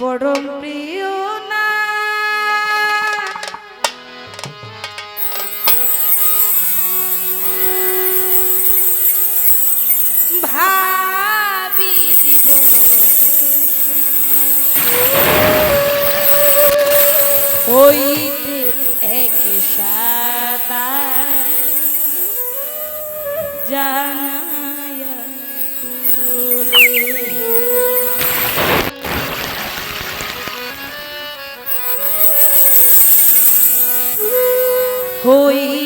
পরম প্রিয় না। ভাবি দিব হইতে এক সাতা জানা oi.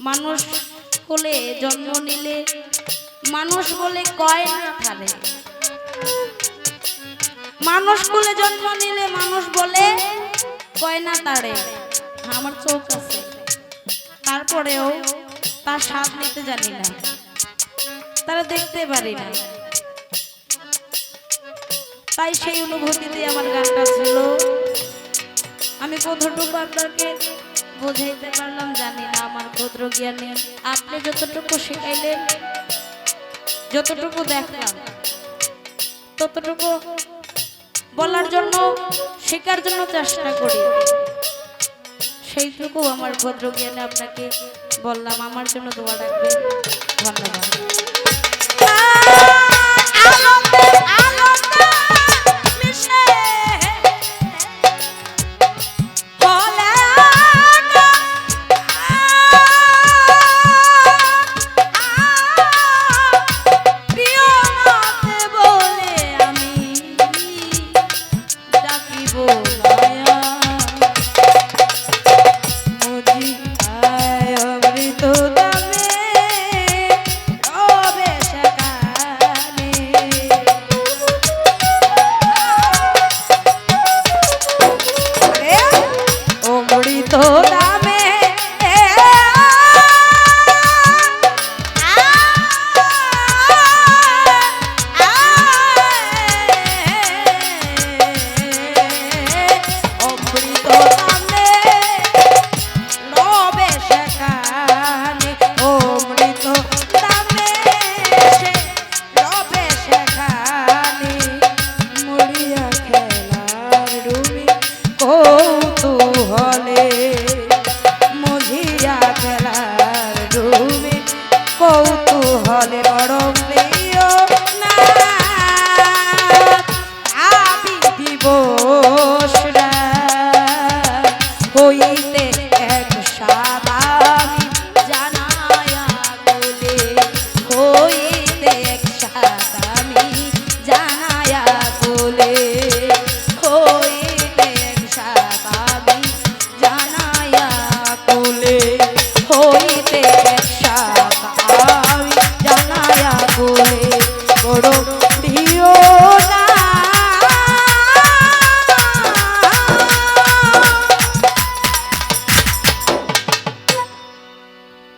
মানুষ হলে জন্ম নিলে, মানুষ বলে কয় না থারে মানুষ বলে জন্ম নিলে মানুষ বলে কয় না তারে? আমার চোখ আছে। তারপরেও তার স্বাদ নিতে জানি না। তারা দেখতে পারি না। তাই সেই অনুভূতিতে আমার গানটা ছিল। আমি কতটুকু আপনাকে বোঝাইতে পারলাম, জানি না আমার ক্ষুদ্র জ্ঞানে। আপনি যতটুকু শিখাইলেন, যতটুকু দেখলাম, ততটুকু বলার জন্য, শেখার জন্য চেষ্টা করি। সেইটুকু আমার ভদ্র জ্ঞানে আপনাকে বললাম। আমার জন্য দোয়া রাখবেন। ধন্যবাদ।